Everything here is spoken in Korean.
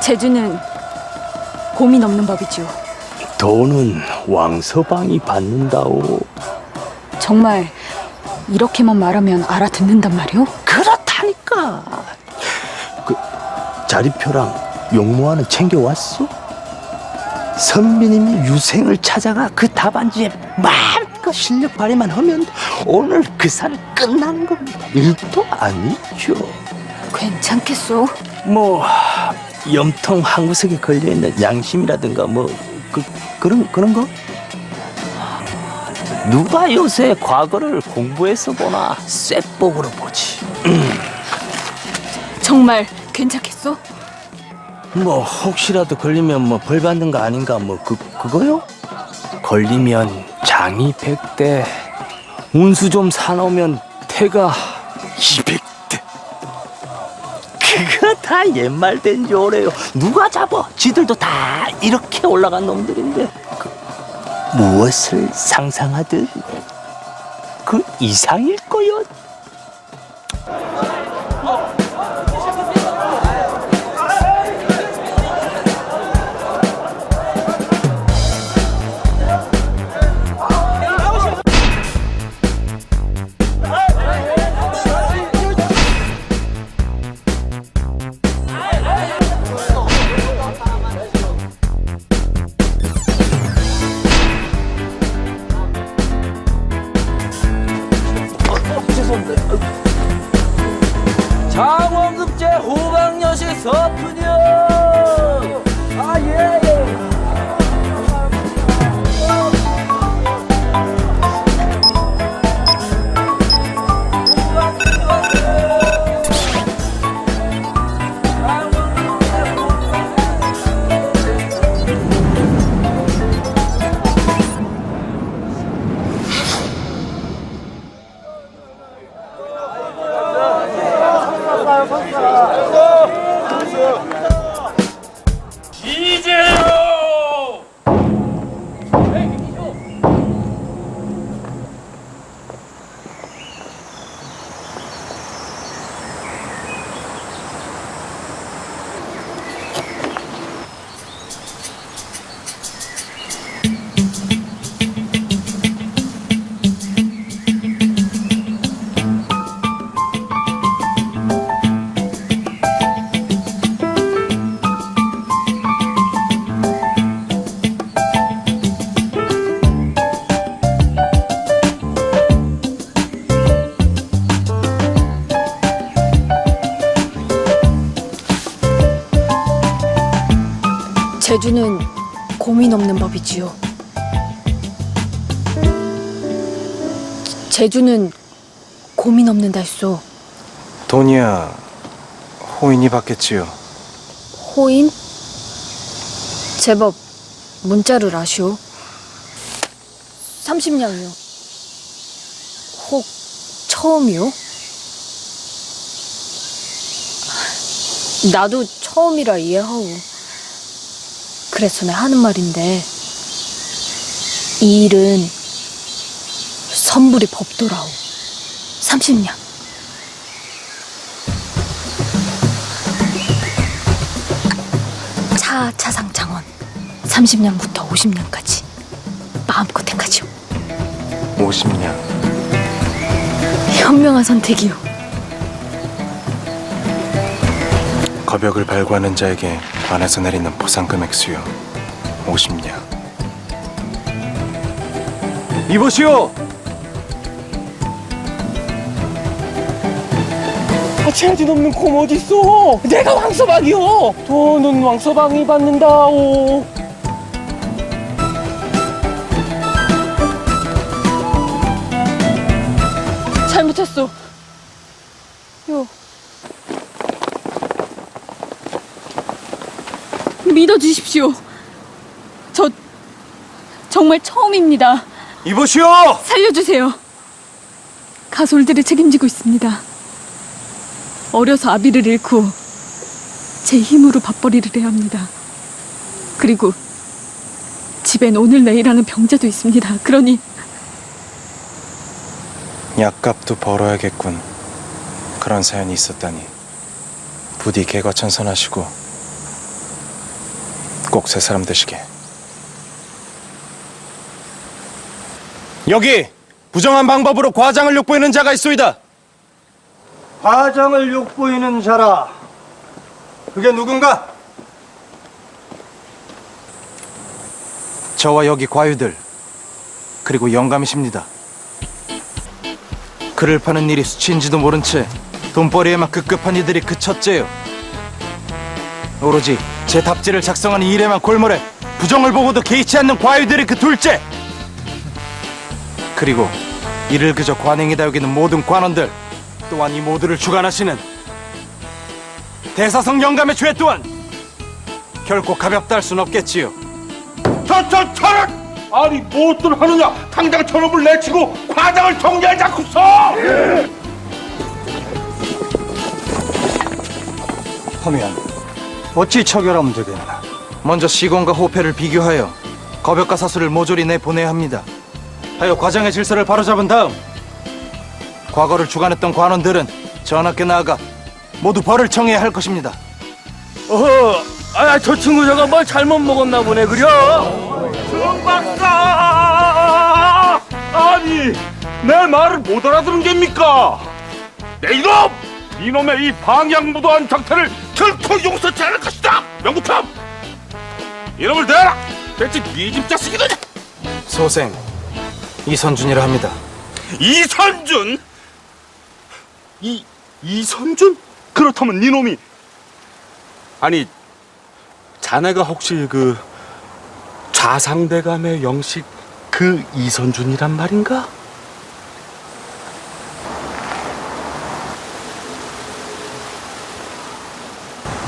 재주는 고민 없는 법이지요. 돈은 왕서방이 받는다오. 정말 이렇게만 말하면 알아듣는단 말이오? 그렇다니까. 그 자리표랑 용모하는 챙겨왔어? 선비님이 유생을 찾아가 그 답안지에 마음껏 실력 발휘만 하면 오늘 그살 끝나는 겁니다. 일도 아니죠. 괜찮겠소? 뭐 염통 한 구석에 걸려 있는 양심이라든가 뭐 그 그런 그런 거 누가 요새 과거를 공부해서 보나 쇳복으로 보지. 정말 괜찮겠소? 뭐 혹시라도 걸리면 뭐 벌 받는 거 아닌가 뭐 그 그거요? 걸리면 장이 100대 운수 좀 사놓으면 태가 200대 그거 다 옛말 된 조래요. 누가 잡아? 지들도 다 이렇게 올라간 놈들인데. 그, 무엇을 상상하든 그 이상일 거요 장원급제 호강여시 서푼이요 아예 재주는 고민 없는 법이지요. 재주는 고민 없는 달소. 돈이야 호인이 받겠지요. 호인? 제법 문자를 아시오. 30냥이요. 혹 처음이요? 나도 처음이라 이해하오. 그래서 내 하는 말인데 이 일은 선불이 법도라오. 30냥. 차 차상 창원 30년부터 50년까지 마음껏 택하지요 50냥. 현명한 선택이요 거벽을 발구하는 자에게 관에서 내리는 보상 금 액 수요 50냥. 이보시오. 아차야지 넘는 곰 어딨어 내가 왕서방이요 돈은 왕서방이 받는다오 잘못했어 요 믿어주십시오 저 정말 처음입니다 이보시오. 살려주세요 가솔들을 책임지고 있습니다 어려서 아비를 잃고 제 힘으로 밥벌이를 해야 합니다 그리고 집엔 오늘 내일하는 병자도 있습니다 그러니 약값도 벌어야겠군. 그런 사연이 있었다니. 부디 개과천선하시고 꼭 새 사람 되시게. 여기 부정한 방법으로 과장을 욕보이는 자가 있소이다. 과장을 욕보이는 자라. 그게 누군가? 저와 여기 과유들 그리고 영감이십니다. 그를 파는 일이 수치인지도 모른 채 돈벌이에만 급급한 이들이 그 첫째요. 오로지 제 답지를 작성하는 일에만 골몰해 부정을 보고도 개의치 않는 과유들이 그 둘째. 그리고 이를 그저 관행이다 여기는 모든 관원들 또한 이 모두를 주관하시는 대사성 영감의 죄 또한 결코 가볍다 할 순 없겠지요. 저 저 저런 아니 무엇들 하느냐 당장 저놈을 내치고 과장을 않고서 하면 어찌 처결하면 되겠나? 먼저 시공과 호패를 비교하여 거벽과 사수를 모조리 내보내야 합니다. 하여 과장의 질서를 바로잡은 다음 과거를 주관했던 관원들은 전하께 나아가 모두 벌을 청해야 할 것입니다. 어허, 아, 저 친구 저거 뭘 잘못 먹었나 보네, 그려? 정 박사! 아니, 내 말을 못 알아들은 겁니까? 내 이놈! 이놈의 이 방향무도한 작태를 결코 용서치 않을 것이다! 명구탐! 이놈을 대라! 대체 네집 자식이더냐? 소생 이선준이라 합니다. 이선준? 이, 이선준? 그렇다면 이놈이 아니 자네가 혹시 그 좌상대감의 영식 그 이선준이란 말인가?